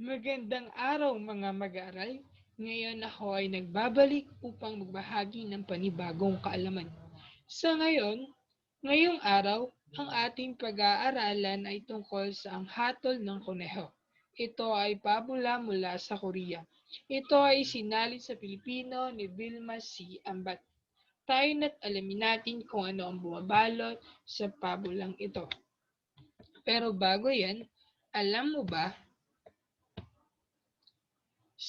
Magandang araw mga mag-aaral. Ngayon ako ay nagbabalik upang magbahagi ng panibagong kaalaman. Sa ngayon, ngayong araw, ang ating pag-aaralan ay tungkol sa ang hatol ng kuneho. Ito ay pabula mula sa Korea. Ito ay sinalin sa Pilipino ni Vilma C. Ambat. Tayo na't alamin natin kung ano ang bumabalot sa pabulang ito. Pero bago yan, alam mo ba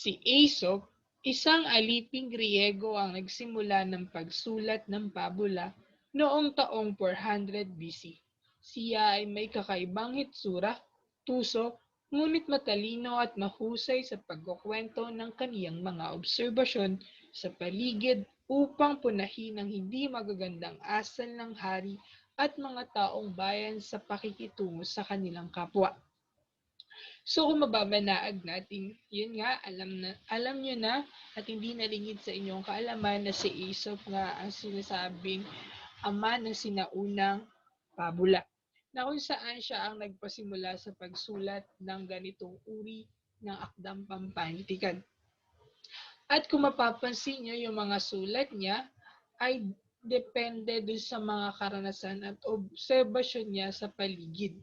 Si Aesop, isang aliping Griego ang nagsimula ng pagsulat ng pabula noong taong 400 BC. Siya ay may kakaibang hitsura, tuso, ngunit matalino at mahusay sa pagkukwento ng kaniyang mga obserbasyon sa paligid upang punahin ang hindi magagandang asal ng hari at mga taong bayan sa pakikitungo sa kanilang kapwa. So kung mababanaag natin, yun nga, alam na alam nyo na at hindi nalingid sa inyong kaalaman na si Aesop nga ang sinasabing ama ng sinaunang pabula na kung saan siya ang nagpasimula sa pagsulat ng ganitong uri ng akdang pampanitikan. At kung mapapansin nyo, yung mga sulat niya ay depende dun sa mga karanasan at obserbasyon niya sa paligid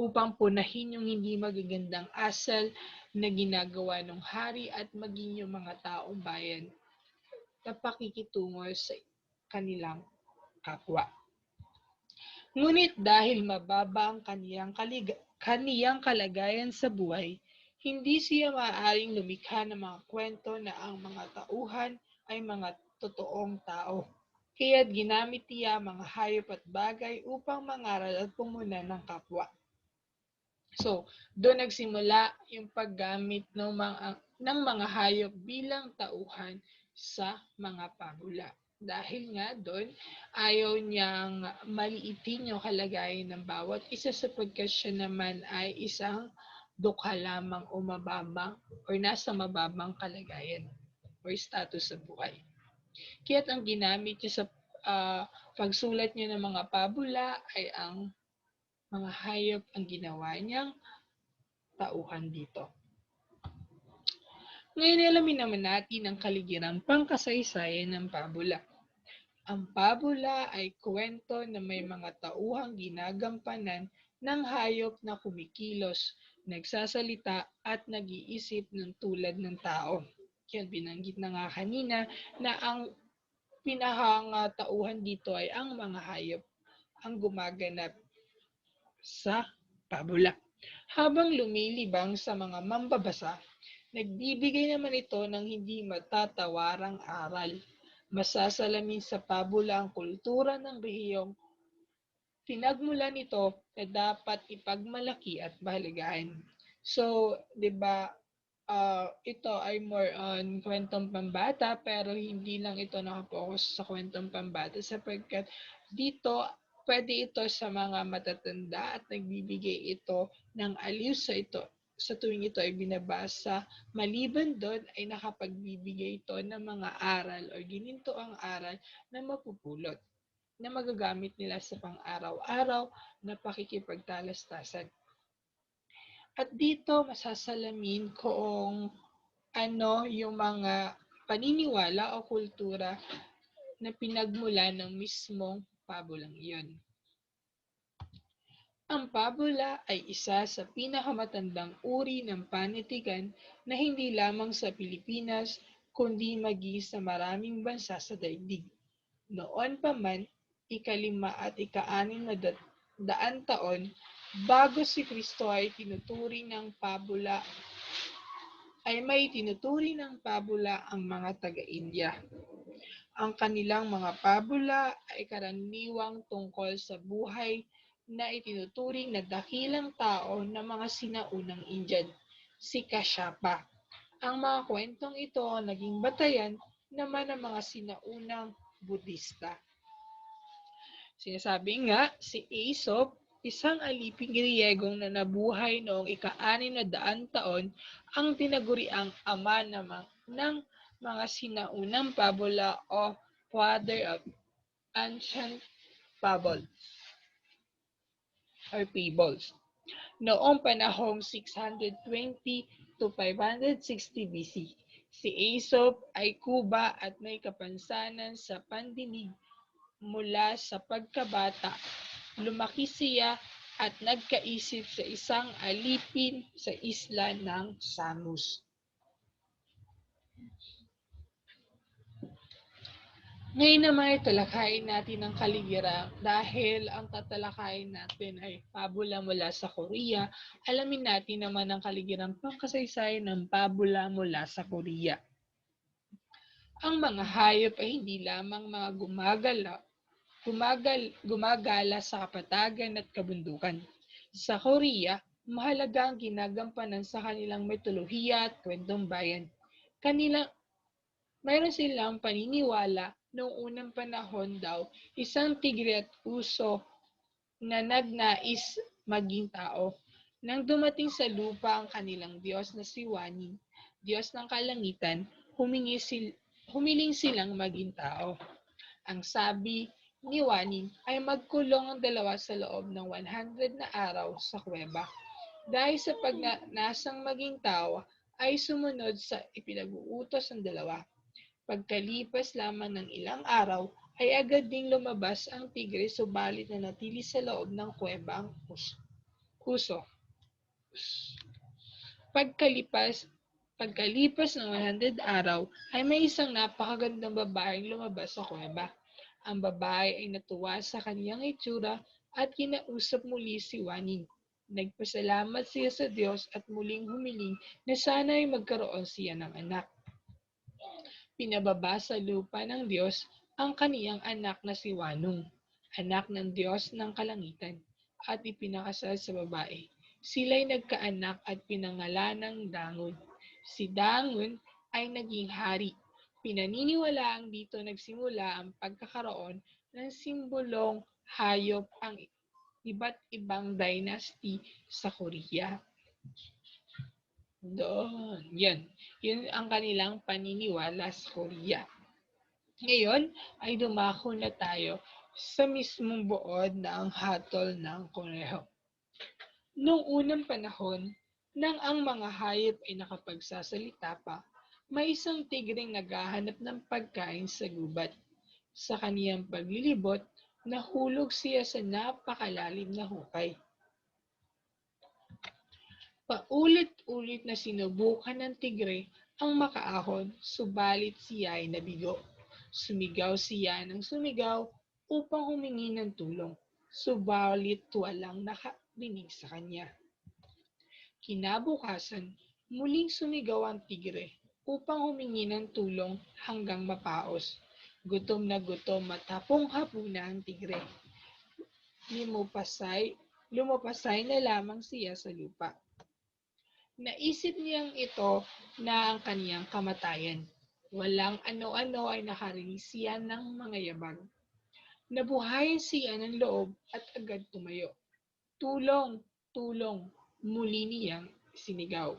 upang punahin yung hindi magagandang asal na ginagawa ng hari at maging yung mga taong bayan na pakikitungo sa kanilang kapwa. Ngunit dahil mababa ang kaniyang, kalig- kaniyang kalagayan sa buhay, hindi siya maaaring lumikha ng mga kwento na ang mga tauhan ay mga totoong tao. Kaya't ginamit niya mga hayop at bagay upang mangaral at pumuna ng kapwa. So, doon nagsimula yung paggamit ng mga, ng mga hayop bilang tauhan sa mga pabula. Dahil nga doon, ayaw niyang maliitin yung kalagayan ng bawat isa sapagkat siya naman ay isang dukha lamang o mababang or nasa mababang kalagayan or status sa buhay. Kaya't ang ginamit niya sa uh, pagsulat niya ng mga pabula ay ang mga hayop ang ginawa niyang tauhan dito. Ngayon alamin naman natin ang kaligirang pangkasaysayan ng pabula. Ang pabula ay kwento na may mga tauhang ginagampanan ng hayop na kumikilos, nagsasalita at nag-iisip ng tulad ng tao. Yan, binanggit na nga kanina na ang pinahanga tauhan dito ay ang mga hayop ang gumaganap sa pabula. Habang lumilibang sa mga mambabasa, nagbibigay naman ito ng hindi matatawarang aral. Masasalamin sa pabula ang kultura ng rehiyong pinagmulan nito na dapat ipagmalaki at bahaligahan. So, 'di ba, uh, ito ay more on kwentong pambata pero hindi lang ito nakapokus sa kwentong pambata sapagkat dito pwede ito sa mga matatanda at nagbibigay ito ng aliw sa ito sa tuwing ito ay binabasa. Maliban doon ay nakapagbibigay ito ng mga aral o gininto ang aral na mapupulot na magagamit nila sa pang-araw-araw na pakikipagtalastasan. At dito masasalamin kung ano yung mga paniniwala o kultura na pinagmula ng mismong pabulang iyon. Ang pabula ay isa sa pinakamatandang uri ng panitikan na hindi lamang sa Pilipinas kundi magi sa maraming bansa sa daigdig. Noon pa man, ikalima at ikaanim na da- daan taon bago si Kristo ay tinuturing ng pabula ay may tinuturing ng pabula ang mga taga-India. Ang kanilang mga pabula ay karaniwang tungkol sa buhay na itinuturing na dakilang tao ng mga sinaunang Indian, si Kashyapa. Ang mga kwentong ito naging batayan naman ng mga sinaunang Budista. Sinasabi nga, si Aesop, isang aliping Griegong na nabuhay noong ika-anim na daan taon, ang tinaguriang ama naman ng mga sinaunang pabula o father of ancient fables or fables. Noong panahong 620 to 560 BC, si Aesop ay kuba at may kapansanan sa pandinig mula sa pagkabata. Lumaki siya at nagkaisip sa isang alipin sa isla ng Samos. Ngayon naman ay talakayin natin ang kaligira dahil ang tatalakayin natin ay pabula mula sa Korea. Alamin natin naman ang kaligirang pangkasaysayan ng pabula mula sa Korea. Ang mga hayop ay hindi lamang mga gumagala, gumagal, gumagala sa kapatagan at kabundukan. Sa Korea, mahalaga ang ginagampanan sa kanilang mitolohiya at kwentong bayan. Kanilang, mayroon silang paniniwala noong unang panahon daw, isang tigre at uso na nagnais maging tao. Nang dumating sa lupa ang kanilang Diyos na si Wani, Diyos ng kalangitan, humingi sil humiling silang maging tao. Ang sabi ni Wani ay magkulong ang dalawa sa loob ng 100 na araw sa kuweba. Dahil sa pagnasang maging tao, ay sumunod sa ipinag-uutos ng dalawa. Pagkalipas lamang ng ilang araw, ay agad ding lumabas ang tigre subalit na natili sa loob ng kuweba ang puso. Pagkalipas, pagkalipas ng 100 araw, ay may isang napakagandang babaeng lumabas sa kuweba. Ang babae ay natuwa sa kaniyang itsura at kinausap muli si Waning. Nagpasalamat siya sa Diyos at muling humiling na sana ay magkaroon siya ng anak pinababa sa lupa ng Diyos ang kaniyang anak na si Wanong, anak ng Diyos ng kalangitan, at ipinakasal sa babae. Sila'y nagkaanak at pinangalan ng Dangon. Si Dangon ay naging hari. Pinaniniwalaang dito nagsimula ang pagkakaroon ng simbolong hayop ang iba't ibang dynasty sa Korea. Doon. Yan. Yun ang kanilang paniniwala sa Korea. Ngayon ay dumako na tayo sa mismong buod na ang hatol ng kuneho. Noong unang panahon, nang ang mga hayop ay nakapagsasalita pa, may isang tigring naghahanap ng pagkain sa gubat. Sa kaniyang paglilibot, nahulog siya sa napakalalim na hukay. Paulit-ulit na sinubukan ng tigre ang makaahon, subalit siya ay nabigo. Sumigaw siya ng sumigaw upang humingi ng tulong, subalit walang nakarinig sa kanya. Kinabukasan, muling sumigaw ang tigre upang humingi ng tulong hanggang mapaos. Gutom na gutom matapong hapuna ang tigre. Lumupasay, lumupasay na lamang siya sa lupa. Naisip niyang ito na ang kaniyang kamatayan. Walang ano-ano ay nakarinig siya ng mga yabag. Nabuhayan siya ng loob at agad tumayo. Tulong! Tulong! Muli niyang sinigaw.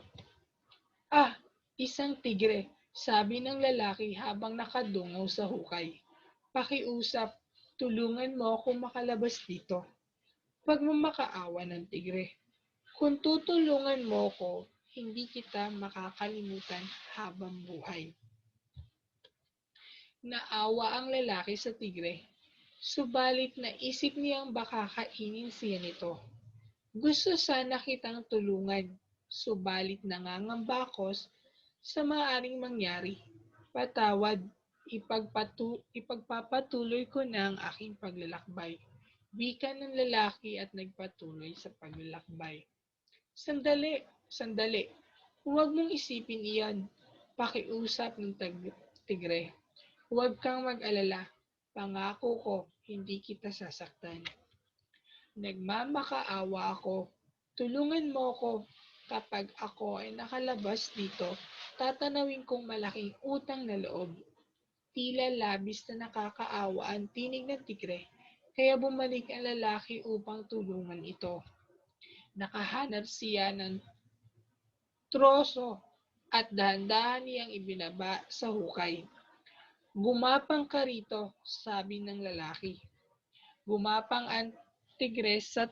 Ah! Isang tigre, sabi ng lalaki habang nakadungaw sa hukay. Pakiusap, tulungan mo akong makalabas dito. Pagmamakaawa ng tigre. Kung tutulungan mo ko, hindi kita makakalimutan habang buhay. Naawa ang lalaki sa tigre, subalit naisip niyang baka kainin siya nito. Gusto sana kitang tulungan, subalit nangangamba ako sa maaaring mangyari. Patawad, ipagpatu ipagpapatuloy ko na ang aking paglalakbay. Wika ng lalaki at nagpatuloy sa paglalakbay. Sandali, Sandali, huwag mong isipin iyan. Pakiusap ng tigre. Huwag kang mag-alala. Pangako ko, hindi kita sasaktan. Nagmamakaawa ako. Tulungan mo ko. Kapag ako ay nakalabas dito, tatanawin kong malaking utang na loob. Tila labis na nakakaawa ang tinig ng tigre, kaya bumalik ang lalaki upang tulungan ito. Nakahanap siya ng troso at dahan-dahan niyang ibinaba sa hukay. Gumapang ka rito, sabi ng lalaki. Gumapang ang tigres sa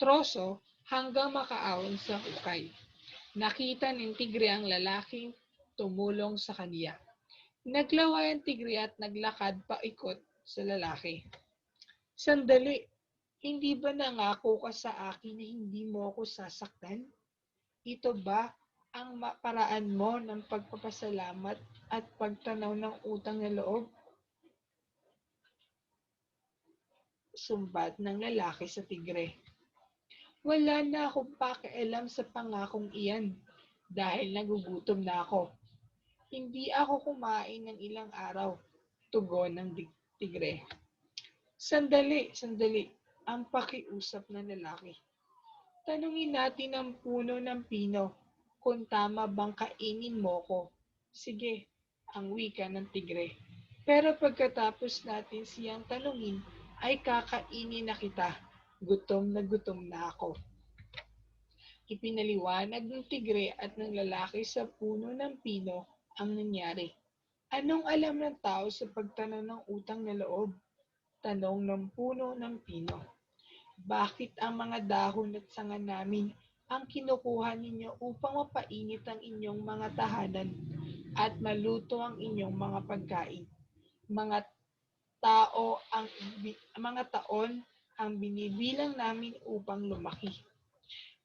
troso hanggang makaahon sa hukay. Nakita ng tigre ang lalaking tumulong sa kaniya. Naglaway ang tigre at naglakad paikot sa lalaki. Sandali, hindi ba nangako ka sa akin na hindi mo ako sasaktan? Ito ba ang paraan mo ng pagpapasalamat at pagtanaw ng utang na loob? Sumbat ng lalaki sa tigre. Wala na akong pakialam sa pangakong iyan dahil nagugutom na ako. Hindi ako kumain ng ilang araw. Tugon ng tigre. Sandali, sandali. Ang pakiusap ng lalaki. Tanungin natin ang puno ng pino kung tama bang kainin mo ko. Sige, ang wika ng tigre. Pero pagkatapos natin siyang tanungin, ay kakainin na kita. Gutom na gutom na ako. Ipinaliwanag ng tigre at ng lalaki sa puno ng pino ang nangyari. Anong alam ng tao sa pagtanaw ng utang na loob? Tanong ng puno ng pino. Bakit ang mga dahon at sanga namin ang kinukuha ninyo upang mapainit ang inyong mga tahanan at maluto ang inyong mga pagkain? Mga tao ang mga taon ang binibilang namin upang lumaki.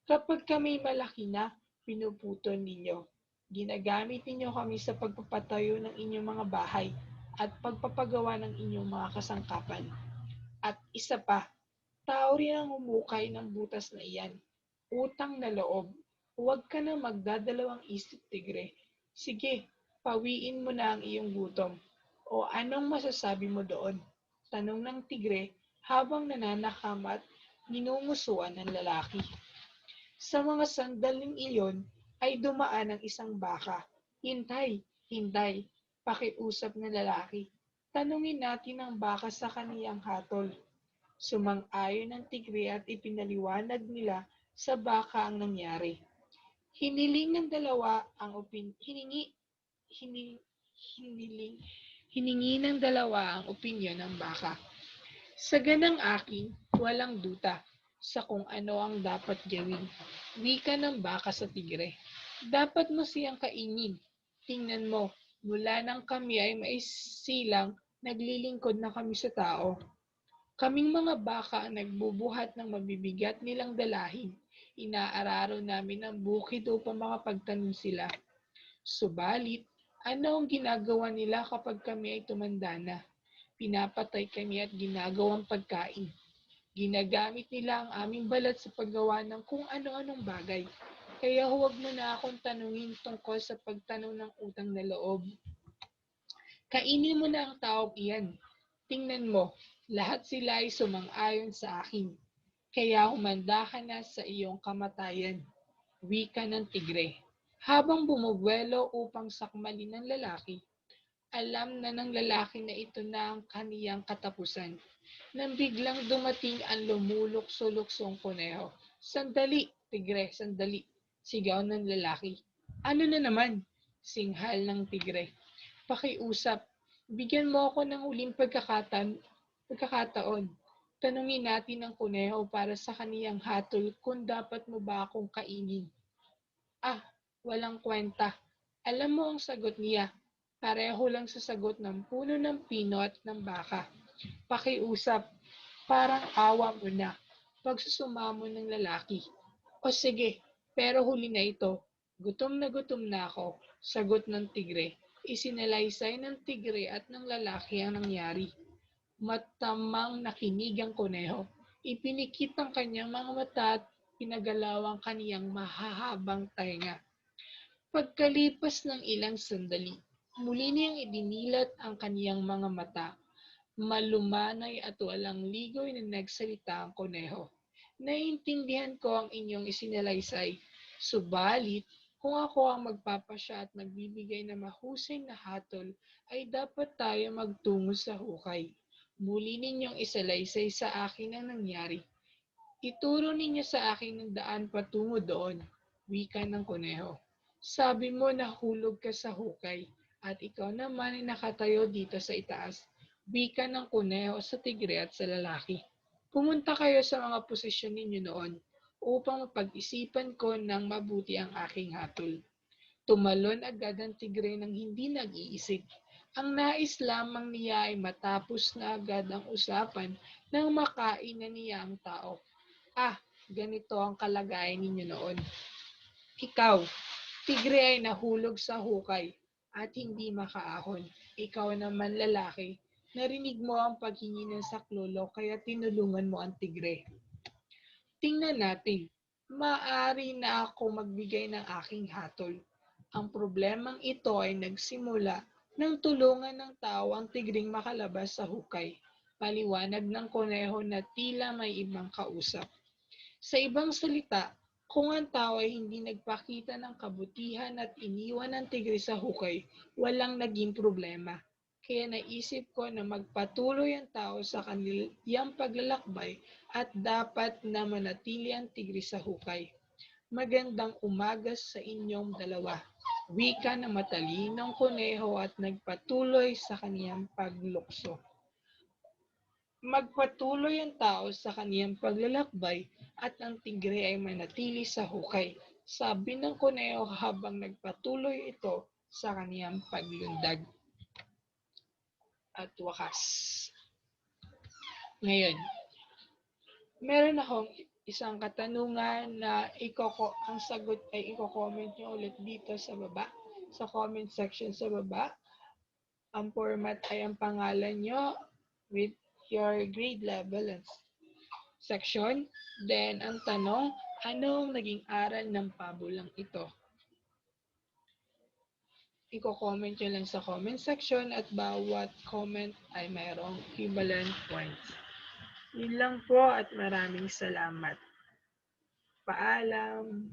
Kapag kami malaki na, pinuputol ninyo. Ginagamit ninyo kami sa pagpapatayo ng inyong mga bahay at pagpapagawa ng inyong mga kasangkapan. At isa pa, tao rin ang umukay ng butas na iyan. Utang na loob. Huwag ka na magdadalawang isip, tigre. Sige, pawiin mo na ang iyong gutom. O anong masasabi mo doon? Tanong ng tigre habang nananakam at ninungusuan ng lalaki. Sa mga sandaling iyon ay dumaan ang isang baka. Hintay, hintay, pakiusap ng lalaki. Tanungin natin ang baka sa kaniyang hatol. Sumang-ayon ng tigre at ipinaliwanag nila sa baka ang nangyari. Hiniling ng dalawa ang opin hiningi hini, hiniling hiningi ng dalawa ang opinyon ng baka. Sa ganang akin, walang duta sa kung ano ang dapat gawin. Wika ng baka sa tigre. Dapat mo siyang kainin. Tingnan mo, mula nang kami ay maisilang, naglilingkod na kami sa tao. Kaming mga baka ang nagbubuhat ng mabibigat nilang dalahin. Inaararo namin ang bukid upang makapagtanim sila. Subalit, ano ang ginagawa nila kapag kami ay tumanda na? Pinapatay kami at ginagawang pagkain. Ginagamit nila ang aming balat sa paggawa ng kung ano-anong bagay. Kaya huwag mo na akong tanungin tungkol sa pagtanaw ng utang na loob. Kainin mo na ang taong iyan. Tingnan mo, lahat sila ay sumang-ayon sa akin. Kaya humanda ka na sa iyong kamatayan. Wika ng tigre. Habang bumubuelo upang sakmalin ng lalaki, alam na ng lalaki na ito na ang kaniyang katapusan. Nang biglang dumating ang lumulok-suluksong kuneho. Sandali, tigre, sandali. Sigaw ng lalaki. Ano na naman? Singhal ng tigre. Pakiusap. Bigyan mo ako ng uling pagkakatan, pagkakataon. Tanungin natin ang kuneho para sa kaniyang hatol kung dapat mo ba akong kainin. Ah, walang kwenta. Alam mo ang sagot niya. Pareho lang sa sagot ng puno ng pino at ng baka. Pakiusap. Parang awa mo na. Pagsusumamo ng lalaki. O sige, pero huli na ito. Gutom na gutom na ako. Sagot ng tigre. Isinalaysay ng tigre at ng lalaki ang nangyari. Matamang nakinig ang kuneho. Ipinikit ang kanyang mga mata at pinagalaw ang kaniyang mahahabang tainga. Pagkalipas ng ilang sandali, muli niyang idinilat ang kaniyang mga mata. Malumanay at walang ligoy na nagsalita ang kuneho. Naiintindihan ko ang inyong isinalaysay. Subalit, kung ako ang magpapasya at magbibigay ng mahusay na hatol, ay dapat tayo magtungo sa hukay. Muli ninyong isalaysay sa akin ang nangyari. Ituro ninyo sa akin ang daan patungo doon, wika ng kuneho. Sabi mo nahulog ka sa hukay, at ikaw naman ay nakatayo dito sa itaas, wika ng kuneho sa tigre at sa lalaki. Pumunta kayo sa mga posisyon ninyo noon upang mapag-isipan ko ng mabuti ang aking hatol. Tumalon agad ang tigre ng hindi nag-iisip. Ang nais lamang niya ay matapos na agad ang usapan nang makain na niya ang tao. Ah, ganito ang kalagayan ninyo noon. Ikaw, tigre ay nahulog sa hukay at hindi makaahon. Ikaw naman lalaki, narinig mo ang paghingi ng saklolo kaya tinulungan mo ang tigre. Tingnan natin, maaari na ako magbigay ng aking hatol. Ang problemang ito ay nagsimula nang tulungan ng tao ang tigring makalabas sa hukay. Paliwanag ng koneho na tila may ibang kausap. Sa ibang salita, kung ang tao ay hindi nagpakita ng kabutihan at iniwan ng tigre sa hukay, walang naging problema. Kaya naisip ko na magpatuloy ang tao sa kanilang paglalakbay at dapat na manatili ang tigre sa hukay. Magandang umaga sa inyong dalawa. Wika ng matalinong kuneho at nagpatuloy sa kaniyang paglukso. Magpatuloy ang tao sa kaniyang paglalakbay at ang tigre ay manatili sa hukay. Sabi ng kuneho habang nagpatuloy ito sa kaniyang paglundag. At wakas. Ngayon, meron akong isang katanungan na ikoko, ang sagot ay i-comment nyo ulit dito sa baba, sa comment section sa baba. Ang format ay ang pangalan nyo with your grade level and section. Then, ang tanong, anong naging aral ng pabulang ito? Iko-comment nyo lang sa comment section at bawat comment ay mayroong equivalent points. Yun lang po at maraming salamat. Paalam.